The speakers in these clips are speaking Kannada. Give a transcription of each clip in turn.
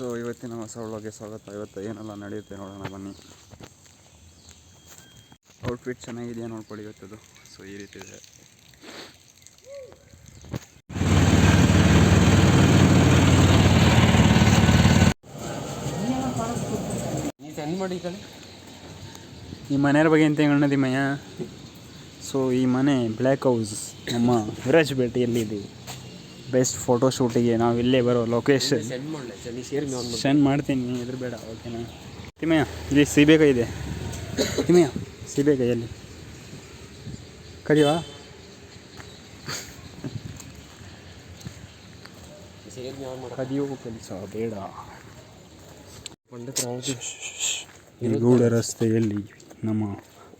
ಸೊ, ಇವತ್ತಿನ ಹೊಸ ಒಳಗೆ ಸ್ವಾಗತ. ಇವತ್ತು ಏನೆಲ್ಲ ನಡೆಯುತ್ತೆ ನೋಡೋಣ, ಬನ್ನಿ. ಔಟ್ಫಿಟ್ ಚೆನ್ನಾಗಿದೆಯಾ ನೋಡ್ಕೊಳ್ಳಿ ಇವತ್ತದು. ಸೊ, ಈ ರೀತಿ ಇದೆ. ಈ ಮನೆಯ ಬಗ್ಗೆ ಎಂತ ಹೇಳೋಣ ಮಯಾ ಸೊ, ಈ ಮನೆ ಬ್ಲ್ಯಾಕ್ ಹೌಸ್ ನಮ್ಮ ವಿರಾಜ್ ಭೇಟಿಯಲ್ಲಿ ಇದೆ ಬೆಸ್ಟ್ ಫೋಟೋ ಶೂಟಿಗೆ ನಾವು ಇಲ್ಲೇ ಬರೋ ಲೊಕೇಶನ್ ಸೆಂಡ್ ಮಾಡ್ತೀನಿ ಇದ್ರ ಬೇಡ ಓಕೆನಾ ತಿಮ್ಮಯ್ಯ ಇಲ್ಲಿ ಸೀಬೆಕಾಯಿ ಇದೆ. ತಿಮ್ಮಯ್ಯ ಸೀಬೆಕಾಯಿ ಎಲ್ಲಿ ಕಡಿವಾ ಕದಿಯೋ ಕೆಲಸ ಬೇಡ. ಪಂಡಿತ್ ರಾವ್ ಈ ಗೂಢ ರಸ್ತೆಯಲ್ಲಿ ನಮ್ಮ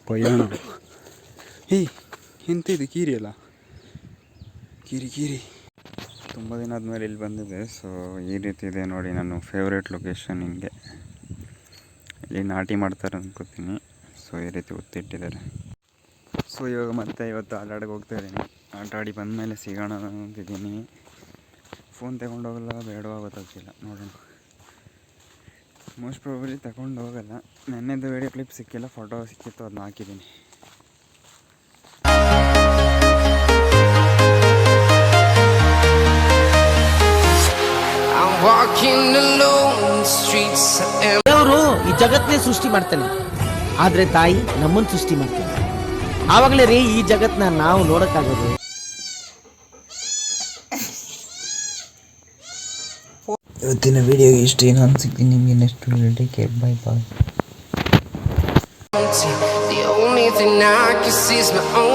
ಪಯಣ. ಏಯ್ ಎಂತಿದು ಕೀರಿ ಅಲ್ಲ ಕೀರಿ ಕೀರಿ. ತುಂಬ ದಿನ ಆದಮೇಲೆ ಇಲ್ಲಿ ಬಂದಿದೆ. ಸೊ ಈ ರೀತಿ ಇದೆ ನೋಡಿ ನನ್ನ ಫೇವ್ರೇಟ್ ಲೊಕೇಶನ್ ಹಿಂಗೆ ಇಲ್ಲಿ ನಾಟಿ ಮಾಡ್ತಾರೆ ಅಂದ್ಕೋತೀನಿ ಸೊ ಈ ರೀತಿ ಒತ್ತಿಟ್ಟಿದ್ದಾರೆ. ಸೊ ಇವಾಗ ಮತ್ತೆ ಇವತ್ತು ಆಟ ಹೋಗ್ತಾ ಇದ್ದೀನಿ. ಆಟ ಆಡಿ ಬಂದಮೇಲೆ ಸಿಗೋಣ ಅಂತಿದ್ದೀನಿ. ಫೋನ್ ತಗೊಂಡೋಗಲ್ಲ, ಬೇಡವಾ ಗೊತ್ತಾಗ್ತಿಲ್ಲ. ನೋಡೋಣ. ಮೋಸ್ಟ್ ಪ್ರಾಬಲಿ ತಗೊಂಡು ಹೋಗಲ್ಲ ನೆನ್ನೆದು ವಿಡಿಯೋ ಕ್ಲಿಪ್ ಸಿಕ್ಕಿಲ್ಲ ಫೋಟೋ ಸಿಕ್ಕಿತ್ತು ಅದನ್ನ ಹಾಕಿದ್ದೀನಿ. ದೇವರು ಈ ಜಗತ್ತನ್ನೇ ಸೃಷ್ಟಿ ಮಾಡ್ತಾನೆ. ಆದ್ರೆ ತಾಯಿ ನಮ್ಮನ್ನ ಸೃಷ್ಟಿ ಮಾಡ್ತಾನೆ. ಆವಾಗಲೇ ರೀ ಈ ಜಗತ್ನ ನಾವು ನೋಡಕ್ಕಾಗೋದು. ಇವತ್ತಿನ ವಿಡಿಯೋ ಇಷ್ಟು ಏನು ಅನ್ಸುತ್ತೆ ನಿಮಗೆ next video bye bye The only thing I can see is my own.